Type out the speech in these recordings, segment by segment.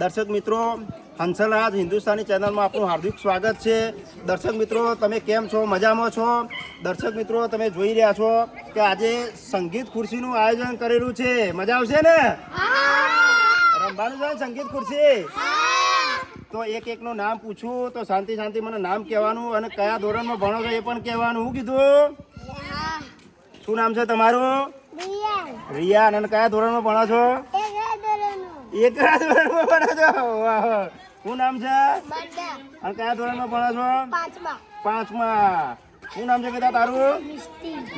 દર્શક મિત્રો હંસલરાજ હિન્દુસ્તાની ચેનલમાં આપનું હાર્દિક સ્વાગત છે. દર્શક મિત્રો તમે કેમ છો? મજામાં છો? દર્શક મિત્રો તમે જોઈ રહ્યા છો કે આજે સંગીત ખુરશીનું આયોજન કરેલું છે. મજા આવશે ને? રમવાનું છે સંગીત ખુરશી? તો એક એકનું નામ પૂછું તો શાંતિ શાંતિ મને નામ કહેવાનું અને કયા ધોરણમાં ભણો છો એ પણ કહેવાનું. હું કીધું? શું નામ છે તમારું? રિયાન અને કયા ધોરણમાં ભણો છો? એક ધોરણમાં ભણો છો વાહ શું નામ છે? અને કયા ધોરણમાં ભણો છો? પાંચમા. શું નામ છે કીધા તારું?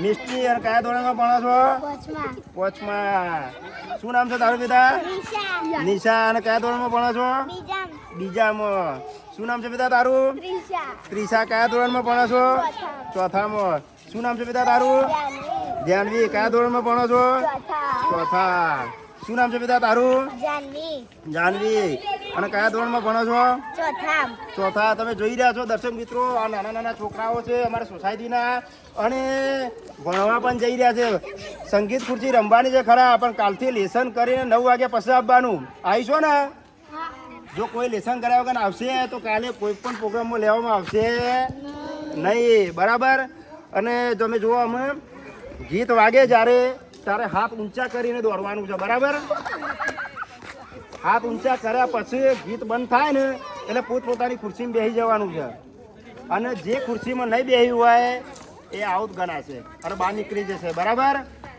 મિસ્ટી. અને કયા ધોરણમાં ભણો છો? પાંચમા. શું નામ છે તારું કીધા નિશા. અને કયા ધોરણમાં ભણો છો? બીજામાં. શું નામ છે બેટા તારું? ત્રીસા કયા ધોરણમાં ભણો છો? ચોથામાં. શું નામ છે બેટા તારું? ધ્યાનવી કયા ધોરણમાં ભણો છો? ચોથા. શું નામ છે બેટા તારું? જાનવી. અને કયા ધોરણમાં ભણો છો? ચોથા. તમે જોઈ રહ્યા છો દર્શક મિત્રો આ નાના નાના છોકરાઓ છે અમારા સોસાયટીના. અને ભણવા પણ જઈ રહ્યા છે. સંગીત ખુરશી રમવાની છે ખરા પણ કાલથી લેસન કરીને નવ વાગે પછી આવવાનું આવીશો ને? જો કોઈ લેસન કર્યા વગર આવશે તો કાલે કોઈ પણ પ્રોગ્રામમાં લેવામાં આવશે. નહીં. બરાબર? અને તમે જુઓ અમે ગીત વાગે જ્યારે ત્યારે હાથ ઊંચા કરીને દોડવાનું છે, બરાબર? હાથ ઊંચા કર્યા પછી ગીત બંધ થાય ને, એટલે પોતપોતાની ખુરશીમાં બેસી જવાનું છે. અને જે ખુરશીમાં નહીં બેસી હોય, એ આઉટ ગણાશે. અને બહાર નીકળી જશે, બરાબર?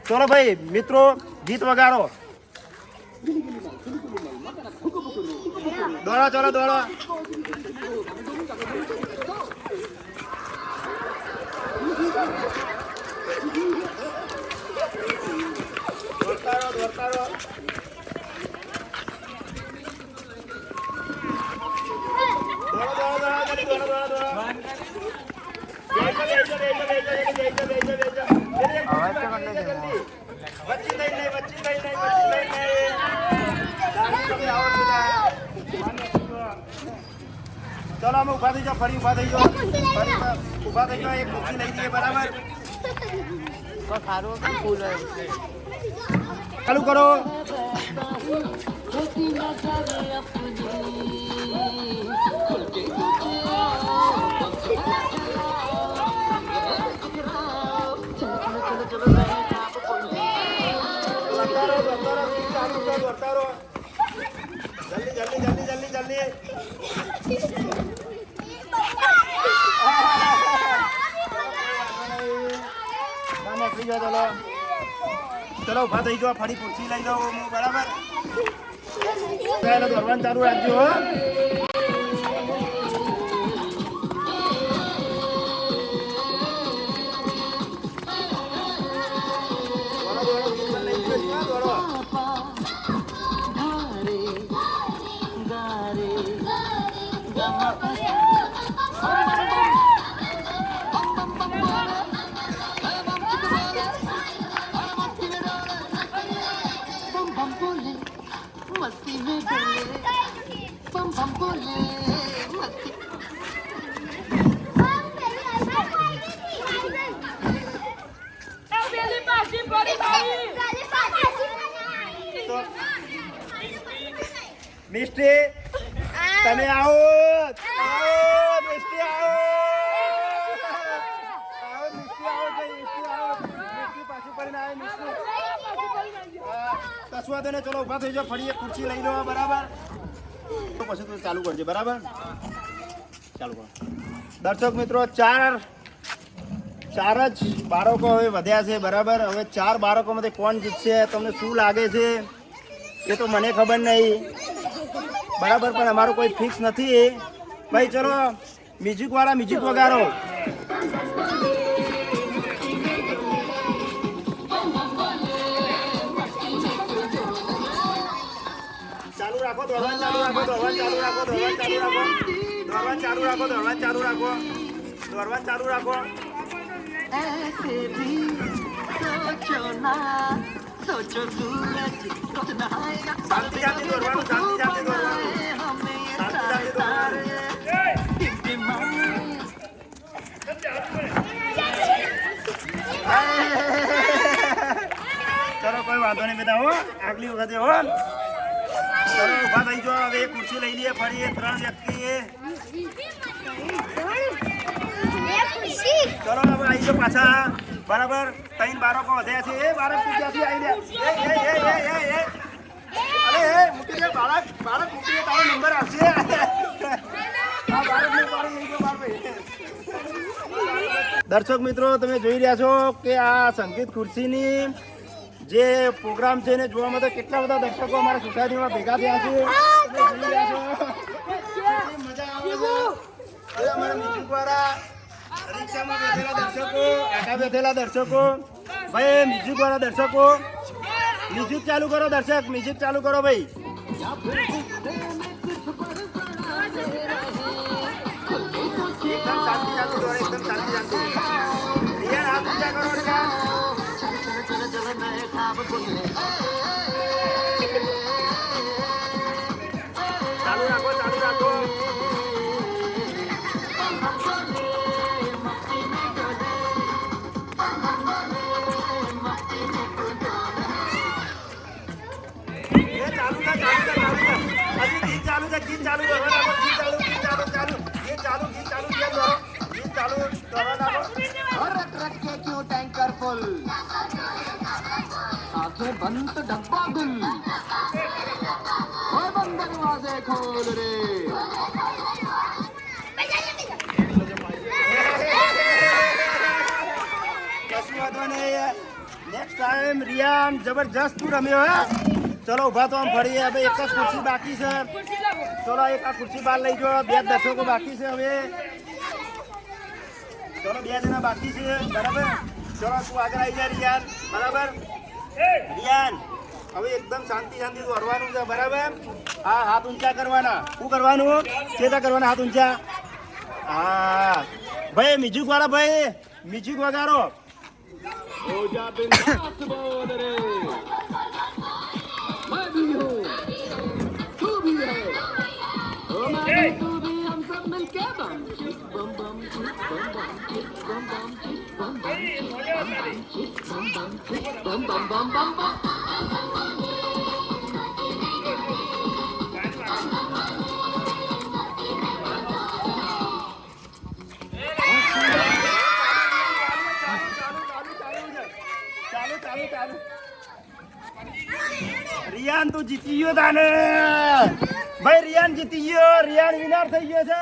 ચલો ભાઈ, મિત્રો, ગીત વગાડો. દોડો, ચલો, દોડો. દોડતા ચલો અમે ઊભા થઈ જાઓ ફરી ઊભા થઈ જાઓ. ફરી ઊભા થઈ જાઓ એક ખુરશી લઈ લઈએ બરાબર? ચાલુ કરો. જલ્દી જલ્દી જલ્દી જલ્દી જલ્દી. નીકળી જાઓ ચલો ચલો ઊભા થઈ જાઓ ફરી પૂછી લઈ જાઓ હું બરાબર. પહેલા દોડવાનું ચાલુ રાખજો હો. મિસ્ટી તમે આવો આવો મિસ્ટી આવો. મિસ્ટી આવો જય આવો. પાછી પડીને ચલો ઊભા થઈ જાઓ ફરી એક ખુરશી લઈ લો બરાબર. પછી તું ચાલુ કરજે બરાબર? ચાલુ કરો. દર્શક મિત્રો ચાર ચાર જ બાળકો હવે વધ્યા છે બરાબર? હવે ચાર બાળકોમાંથી કોણ જીતશે તમને શું લાગે છે એ તો મને ખબર નહીં. બરાબર પણ અમારું કોઈ ફિક્સ નથી. ભાઈ ચલો મ્યુઝિક વાળા મ્યુઝિક વગાડો ચાલુ રાખો દોડવાનું ચાલુ રાખો દોડવાનું ચાલુ રાખો દોડવાનું ચાલુ રાખો દોડવાનું ચાલુ રાખો દોડવાનું ચાલુ રાખો દોડવાનું ચાલુ રાખો ऐसे भी सोचो ना सोचो सूरज रोज नहाएगा શાંતિ શાંતિ દોડવાનું શાંતિ શાંતિ દોડવાનું વાંધો બેટા, હો. આગલી વખતે, હો. ચલો, ઊભા થઈ જો હવે ખુરશી લઈ લઈએ, ફરી ત્રણ વ્યક્તિ ચલો, હવે આવી જાઓ પાછા. બરાબર, ત્રણ બાળકો વધ્યા છે. એ બાળક તું આવી લે અરે મૂકી દે, બાળક. બાળક મૂકી દે, તારો નંબર આવશે. આ બાળકને પાડી, લઈ ગયો બાર દર્શક મિત્રો, તમે જોઈ રહ્યા છો કે આ સંગીત ખુરશીની જે પ્રોગ્રામ છે એને જોવા માટે કેટલા બધા દર્શકો અમારા સોસાયટીમાં ભેગા થયા છે. મજા આવે અમારા રિક્ષામાં બેઠેલા દર્શકો આખા બેઠેલા દર્શકો. ભાઈ મ્યુઝિક વાળા દર્શકો. મ્યુઝિક ચાલુ કરો દર્શક મ્યુઝિક ચાલુ કરો ભાઈ. એકદમ શાંતિ એકદમ શાંતિ. ચાલુ રાખો ચાલુ રાખો એ ચાલુ છે ચાલુ સંત ડબ્બા ગુલ દરવાજે નેક્સ્ટ ટાઈમ રિયાન જબરજસ્ત તું રમ્યો, હે? ચલો, ઊભા તો આમ ફરી હવે એક જ ખુરશી બાકી છે. ચલો, એક આ ખુરશી બહાર લઈ જાઓ. બે દર્શકો બાકી છે હવે. ચલો, બે જણા બાકી છે. બરાબર? ચલો, તું આગળ આવી જા યાર બરાબર? હવે એકદમ શાંતિ શાંતિ હરવાનું છે, બરાબર? હા, હાથ ઊંચા કરવાના. શું કરવાનું? ચેતા કરવાના હાથ ઊંચા. હા. ભાઈ મ્યુઝિક વાળા ભાઈ મ્યુઝિક વગાડો. રિયાન, તું જીતી ગયો તાને. ભાઈ, રિયાન જીતી ગયો. રિયાન વિનાર થઈ ગયો છે.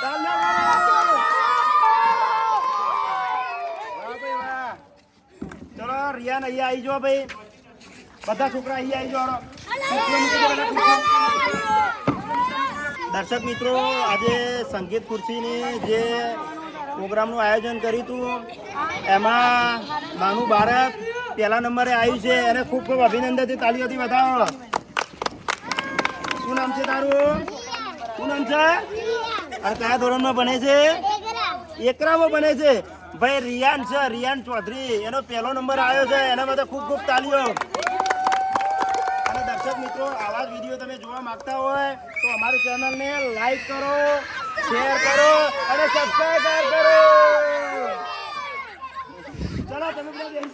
ચાલ ના ચલો રિયાન અહીંયા આવી જો ભાઈ. બધા છોકરા અહીંયા આવી જાઓ. દર્શક મિત્રો, આજે સંગીત ખુરશીની જે પ્રોગ્રામનું આયોજન કર્યું હતું, એમાં નાનું ભારત પહેલા નંબરે આવ્યું છે. એને ખૂબ ખૂબ અભિનંદન છે હતી બતાવો શું નામ છે તારું? શું નામ છે? અને કયા ધોરણમાં બને છે? એકરામાં બને છે. ભાઈ, રિયાન છે, રિયાન ચૌધરી. એનો પહેલો નંબર આવ્યો છે. એના માટે ખૂબ ખૂબ તાલીઓ. અને દર્શક મિત્રો, આવા જ વીડિયો તમે જોવા માંગતા હોય, તો અમારી ચેનલને લાઈક કરો, શેર કરો અને સબસ્ક્રાઈબ કરો. ચલો, તમે બધા.